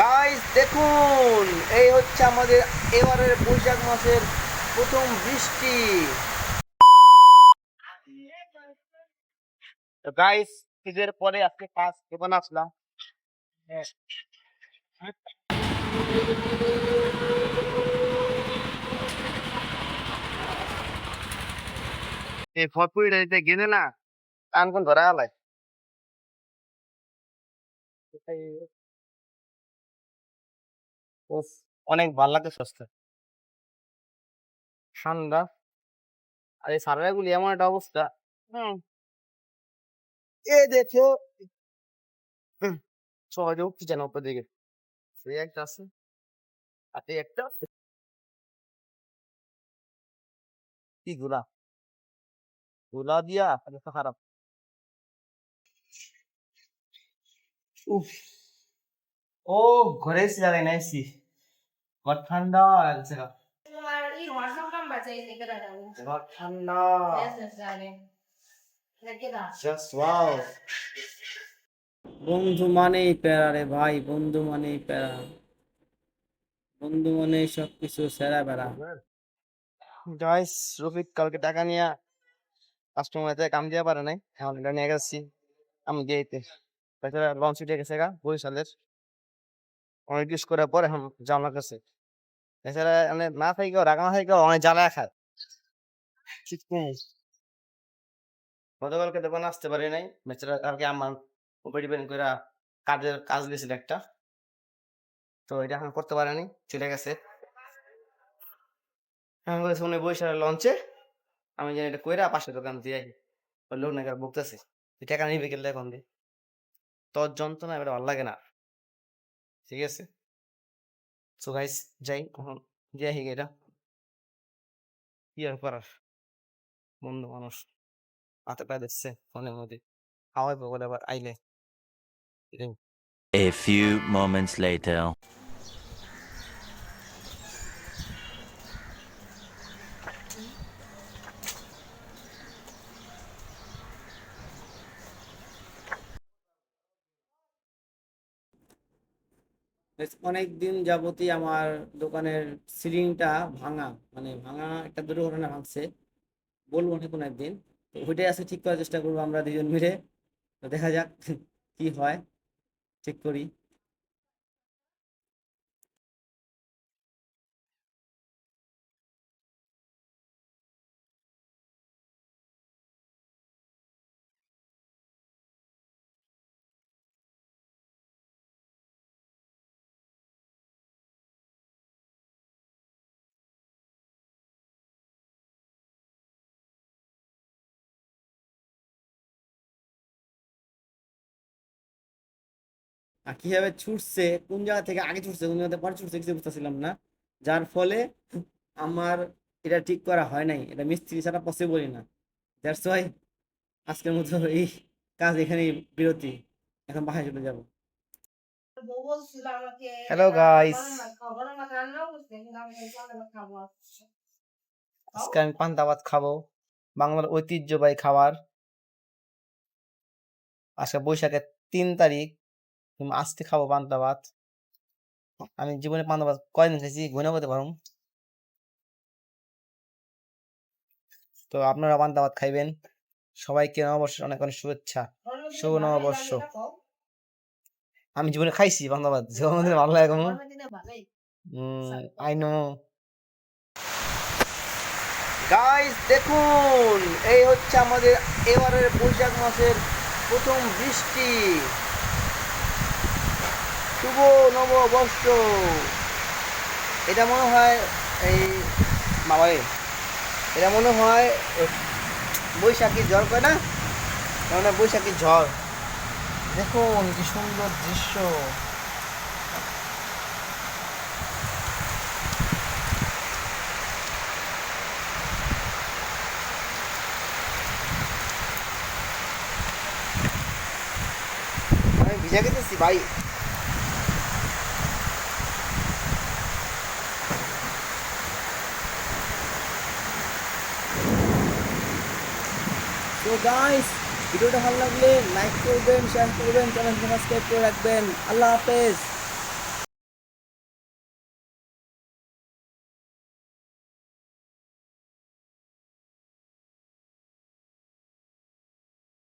Guys দেখুন, এই হচ্ছে আমাদের এবারের বৈশাখ মাসের প্রথম বৃষ্টি। তো গাইস ঈদের পরে আজকে কাজ দোকান আসলাম এই ফটপুরিটা দিতে গেলে না, টান কোন ধরা আলাই। অনেক ভালো লাগে সস্তা ঠান্ডা। আর এই সারাগুলি এমন একটা অবস্থা এ দেখো সহজে উঠছে যেন উপর দিকে। সেই একটা আছে। আর একটা কি গুলা? গুলা দিয়া খারাপ। উফ। ও ঘরে এসে লাগাই না জানে কেডা জাস্ট ওয়াও বন্ধু মানেই প্যারা রে ভাই বন্ধু মানেই প্যারা। বন্ধু মানে সব কিছু সেরা বেড়া। গাইস রফিক কালকে টাকা নিয়ে কাস্টমার কাম দিয়ে পারে নাই। এখন এটা নিয়ে গেছি। আমি দিয়েতে তাছাড়া লঞ্চ উঠে গেছে গা বরিশালের। অনেক ইউজ করার পর এখন জানা গেছে এছাড়া মানে না থাকেও রাখা না থাকেও অনেক জ্বালা খায় গতকালকে দোকানে আসতে পারি নাই। বেচারা কালকে আমার উপরে ডিপেন্ড করে কাজের কাজ দিয়েছিল একটা। তো এটা এখন করতে পারেনি চলে গেছে। এখন করেছে উনি বৈশাখ লঞ্চে আমি জানি এটা কইরা পাশে দোকান দিয়ে আহি ওই লোক নাকি তুই টাকা নিবি গেলে এখন দিয়ে তোর যন্ত্রণা এবার ভালো লাগে না। ঠিক আছে? সো গাইস যাই, এখন যাই আহি এটা কি আর করার? বন্ধু মানুষ, হাতে পায়ে দিচ্ছে ফোনের মধ্যে। হাওয়াই বলে আবার আইলে। A few moments later. অনেক দিন যাবতই আমার দোকানের সিলিংটা ভাঙা মানে ভাঙা একটা দুর্ঘটনা ভাঙছে। বলব না কোনো একদিন। তো ওইটাই আছে ঠিক করার চেষ্টা করব আমরা দুজন মিলে। তো দেখা যাক কি হয়, ঠিক করি। আর কীভাবে ছুটছে কোন জায়গা থেকে আগে ছুটছে কোন জায়গা থেকে পরে ছুটছে কিছু বুঝতেছিলাম না। যার ফলে আমার এটা ঠিক করা হয় নাই এটা মিস্ত্রি ছাড়া পসিবলই না। দ্যাটস ওয়াই আজকের মতো এই কাজ এখানেই বিরতি। এখন বাসায় চলে যাব। হ্যালো গাইস আজকে আমি পান্তা ভাত খাব বাংলার ঐতিহ্যবাহী খাবার। আজকে বৈশাখের তিন তারিখ আজকে খাব পান্তা ভাত। আমি জীবনে পান্তা ভাত কয়দিন খাইছি গুনে করতে পারো তো আপনারা পান্তা ভাত খাইবেন। সবাইকে নববর্ষের অনেক অনেক শুভেচ্ছা। শুভ নববর্ষ। আমি জীবনে খাইছি পান্তা ভাত। জীবনে ভালো লাগে কোনো। আই নো গাইস দেখুন, এই হচ্ছে আমাদের এবারের বৈশাখ মাসের প্রথম বৃষ্টি। শুভ নববর্ষ এটা মনে হয় এই বাবারে এটা মনে হয় বৈশাখী ঝড় কয় না? মানে বৈশাখী ঝড়। দেখুন কি সুন্দর দৃশ্য। আমি ভিজা গেতেছি ভাই। তো গাইস ভিডিওটা ভালো লাগলে লাইক করবেন শেয়ার করবেন চ্যানেল সাবস্ক্রাইব করে রাখবেন। আল্লাহ হাফেজ।